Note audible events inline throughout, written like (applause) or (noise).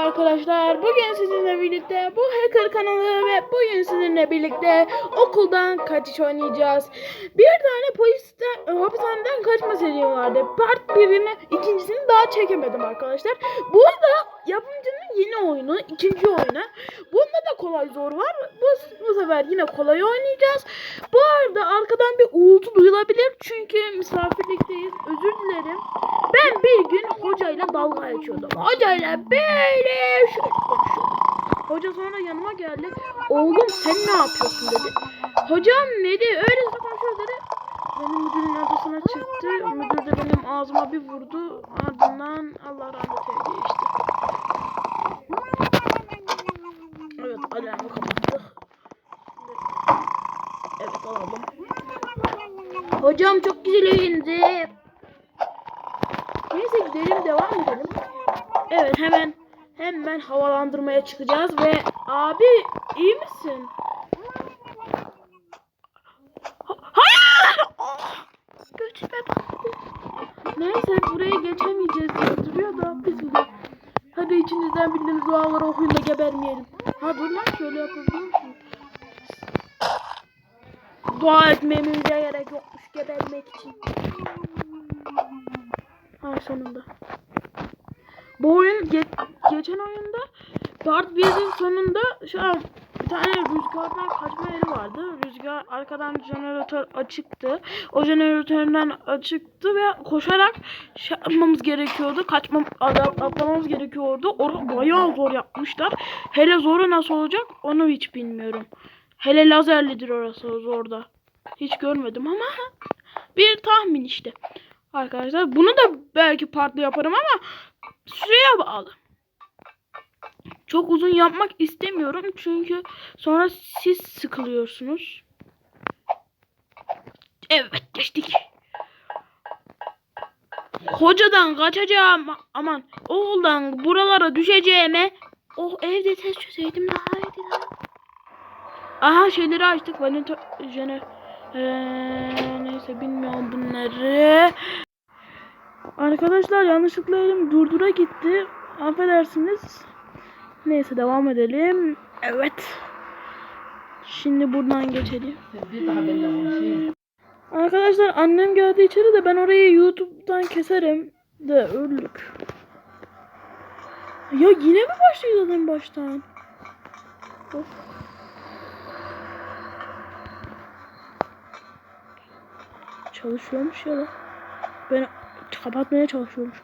Arkadaşlar bugün sizinle birlikte bu hacker kanalı ve bugün sizinle birlikte okuldan kaçış oynayacağız. Bir tane polisten hapishaneden kaçma seri vardı. Part birini ikincisini daha çekemedim arkadaşlar. Bu da yapımcının yeni oyunu, ikinci oyunu. Bunda da kolay zor var. Bu, bu sefer yine kolay oynayacağız. Bu arada arkadan bir uğultu duyulabilir çünkü misafirlikteyiz. Özür dilerim. Ben bir gün hocayla dalga geçiyordum. Hocayla böyle. Hoca sonra yanıma geldi. Oğlum sen ne yapıyorsun dedi. Hocam ne diye öyle konuşuyor dedi. Benim müdürün odasına çıktı. Müdür de benim ağzıma bir vurdu. Ardından Allah rahmet eyleye işte. Evet alarmı kapattık. Evet alalım. Hocam çok güzel oyundu. Neyse gidelim devam edelim. Evet hemen hemen havalandırmaya çıkacağız ve abi iyi misin? Neyse buraya geçemeyeceğiz diye duruyor da biz gidelim. Hadi içinizden bildiğiniz duaları okuyun da gebermeyelim. Ha dur lan şöyle yapabiliyor musun? Dua etmemize gerek yokmuş gebermek için. Ha sonunda. Bu oyun ge- geçen oyunda Part 1'in sonunda şu an bir tane rüzgardan kaçma yeri vardı. Rüzgar arkadan jeneratör açıktı. O jeneratörden açıktı ve koşarak şey yapmamız gerekiyordu. Kaçmam, at- atlamamız gerekiyordu. Orada bayağı zor yapmışlar. Hele zoru nasıl olacak onu hiç bilmiyorum. Hele lazerlidir orası zorda. Hiç görmedim ama (laughs) bir tahmin işte. Arkadaşlar bunu da belki partlı yaparım ama süreye bağlı. Çok uzun yapmak istemiyorum çünkü sonra siz sıkılıyorsunuz. Evet geçtik. Hocadan kaçacağım aman oğuldan buralara düşeceğime oh evde test çözeydim daha iyiydi lan. Aha şeyleri açtık. Vanito jene Eee, neyse bilmiyorum bunları. Arkadaşlar yanlışlıkla elim durdura gitti. Affedersiniz. Neyse devam edelim. Evet. Şimdi buradan geçelim. Arkadaşlar annem geldi içeri de ben orayı YouTube'dan keserim. De öldük. Ya yine mi başlayacağız en baştan? Of. Çalışıyormuş ya da. Ben kapatmaya çalışıyormuş.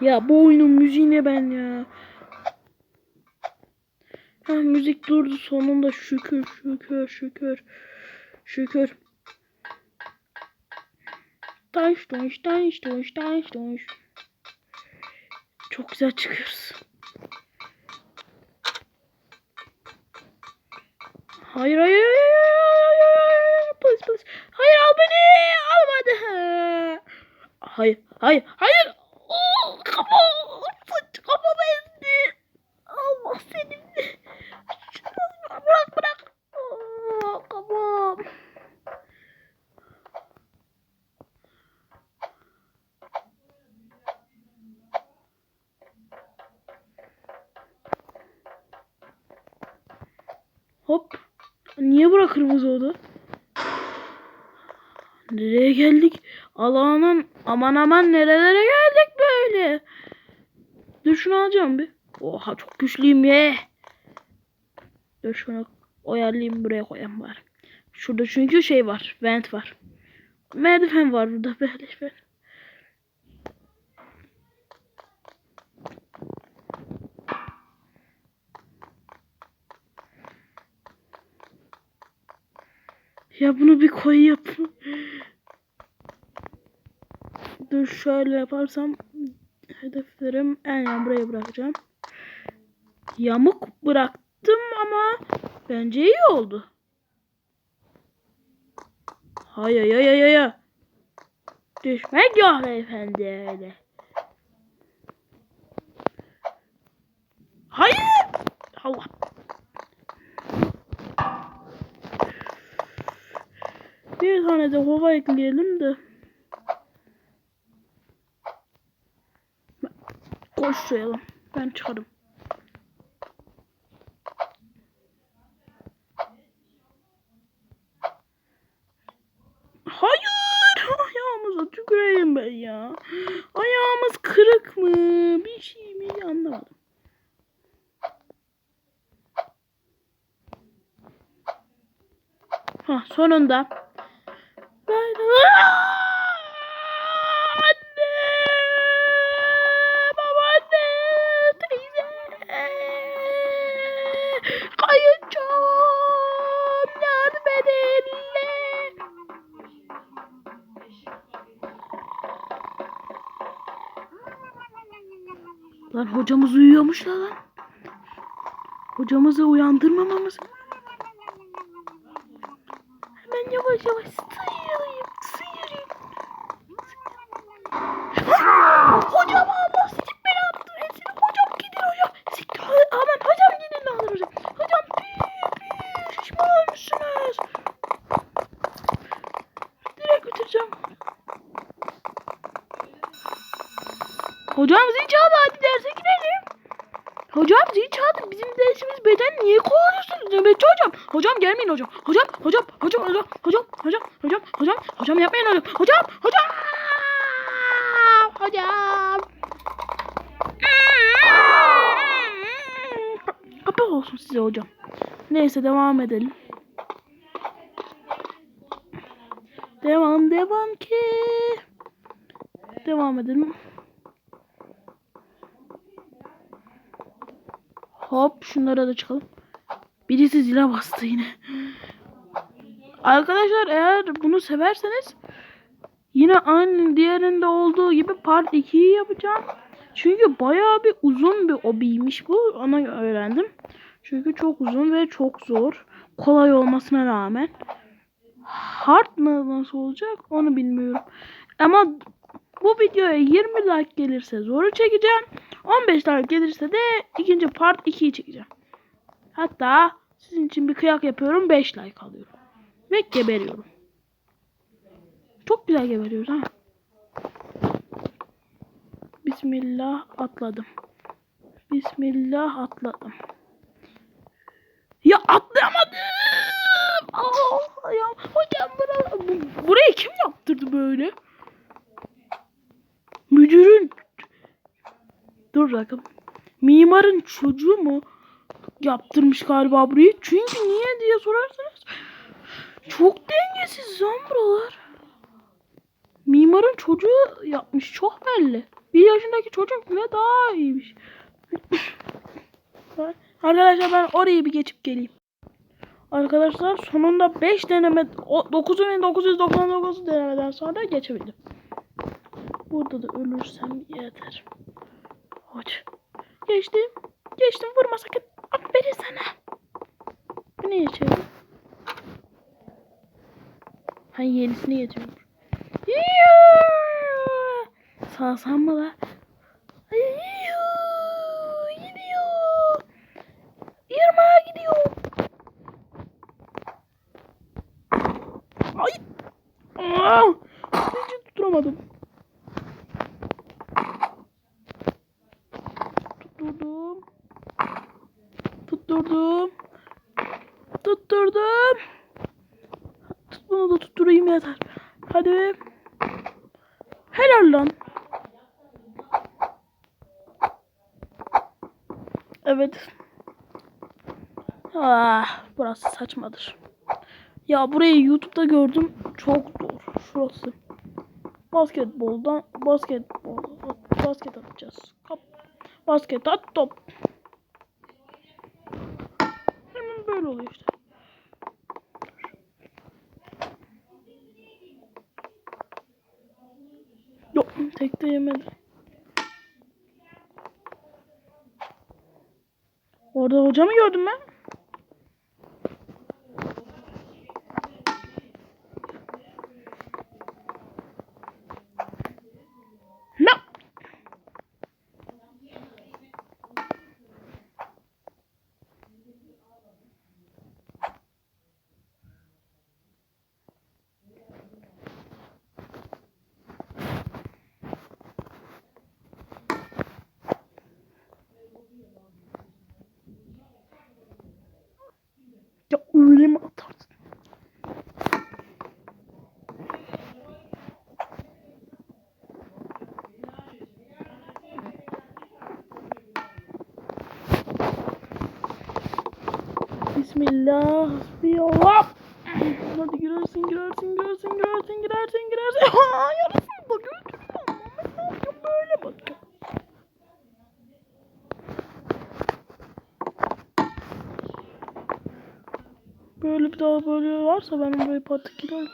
Ya bu oyunun müziğine ben ya. Ha müzik durdu sonunda şükür şükür şükür şükür. Taş taş taş taş taş taş. Çok güzel çıkıyoruz. Hayır hayır hayır hayır hayır polis polis. Hayır al beni almadı. Hayır hayır hayır. Oo, kafa saç kafama ezdi. Allah seni. Bırak bırak. Oo, kafam. Hop. Niye bura kırmızı oldu? Nereye geldik? Allah'ım aman aman nerelere geldik böyle? Dur şunu alacağım bir. Oha çok güçlüyüm ye. Dur şunu ayarlayayım buraya koyayım bari. Şurada çünkü şey var. Vent var. Merdiven var burada böyle böyle. Ya bunu bir koy yap. Dur şöyle yaparsam hedeflerim en yan buraya bırakacağım. Yamuk bıraktım ama bence iyi oldu. Hay hay hay hay hay. Düşmek yok beyefendi öyle. Hayır. Allah. Bir tane de hava ekleyelim de. başlayalım. Ben çıkarım. Hayır! Ayağımıza tüküreyim ben ya. Ayağımız kırık mı? Bir şey mi anlamadım. Ha sonunda. Lan hocamız uyuyormuş da lan. Hocamızı uyandırmamamız. Hemen yavaş yavaş sıyırayım, sıyırayım. Hocam Allah sikip beni attı. Etsin hocam gidin hocam. Siktir aman hocam gidin olur hocam. Hocam büyük büyük şişman olmuşsunuz. Direkt götüreceğim. Hocam zil çaldı hadi derse gidelim. Hocam zil çaldı. Bizim dersimiz beden niye kovalıyorsunuz? Nöbetçi hocam. Hocam gelmeyin hocam. Hocam, hocam, hocam, hocam, hocam, hocam, hocam, hocam, hocam yapmayın hocam. Hocam, hocam. Hocam. Kapı olsun size hocam. Neyse devam edelim. Devam devam ki. Devam edelim. Hop şunlara da çıkalım. Birisi zile bastı yine. Arkadaşlar eğer bunu severseniz yine aynı diğerinde olduğu gibi part 2'yi yapacağım. Çünkü bayağı bir uzun bir hobiymiş bu. Ona öğrendim. Çünkü çok uzun ve çok zor. Kolay olmasına rağmen. Hard mı nasıl olacak onu bilmiyorum. Ama bu videoya 20 like gelirse zoru çekeceğim. 15 like gelirse de ikinci part 2'yi çekeceğim. Hatta sizin için bir kıyak yapıyorum 5 like alıyorum. Ve geberiyorum. Çok güzel geberiyoruz ha. Bismillah atladım. Bismillah atladım. Ya atlayamadım. Aa, ya hocam bu- burayı kim yaptırdı böyle? Müdürün Dur dakika. Mimarın çocuğu mu yaptırmış galiba burayı? Çünkü niye diye sorarsanız çok dengesiz lan buralar. Mimarın çocuğu yapmış çok belli. Bir yaşındaki çocuk bile daha iyiymiş. (laughs) Arkadaşlar ben orayı bir geçip geleyim. Arkadaşlar sonunda 5 deneme 9999 denemeden sonra geçebildim. Burada da ölürsem yeter. Hoç. Geçtim. Geçtim vurma sakın. Aferin sana. Bu ne geçiyor? Ha yenisini getiriyorum. Yuuu. Sağsam mı la? Yuuu. Tutturayım yeter. Hadi. Helal lan. Evet. Ah, burası saçmadır. Ya burayı YouTube'da gördüm. Çok zor. Şurası. Basketboldan basketbol basket atacağız. Kap basket at top. Hemen böyle oluyor işte. Tek de yemedim. Orada hoca mı gördüm ben? öyle mi atardın? Bismillah. Hasbiyallah. Hadi girersin, girersin, girersin, girersin, girersin, girersin. (laughs) Hayır. Böyle bir daha böyle varsa benim böyle patik giderim.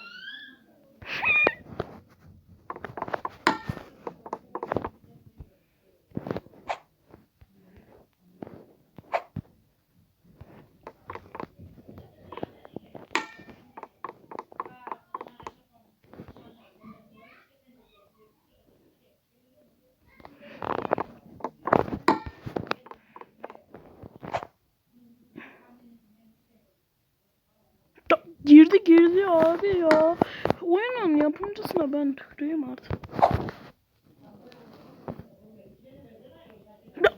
Abi ya. Oyunun yapımcısına ben tüküreyim artık.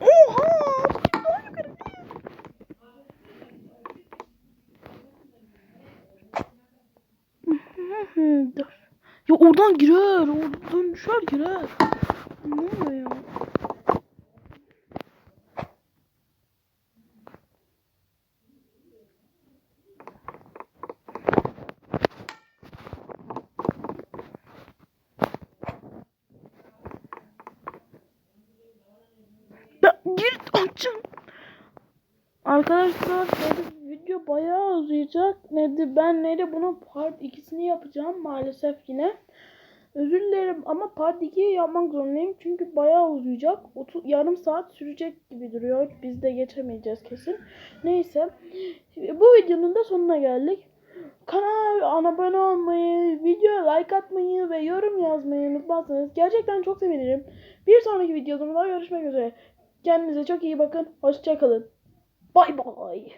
Oha! Ya oradan girer. Oradan düşer girer. Ne oluyor ya? Ya gir açın. Arkadaşlar dedi video bayağı uzayacak. Nedi ben neydi bunun part 2'sini yapacağım maalesef yine. Özür dilerim ama part 2'yi yapmak zorundayım çünkü bayağı uzayacak. 30, yarım saat sürecek gibi duruyor. Biz de geçemeyeceğiz kesin. Neyse. Bu videonun da sonuna geldik. Kanala abone olmayı, videoya like atmayı ve yorum yazmayı unutmazsanız gerçekten çok sevinirim. Bir sonraki videomda görüşmek üzere. Kendinize çok iyi bakın. Hoşçakalın. Bye bye.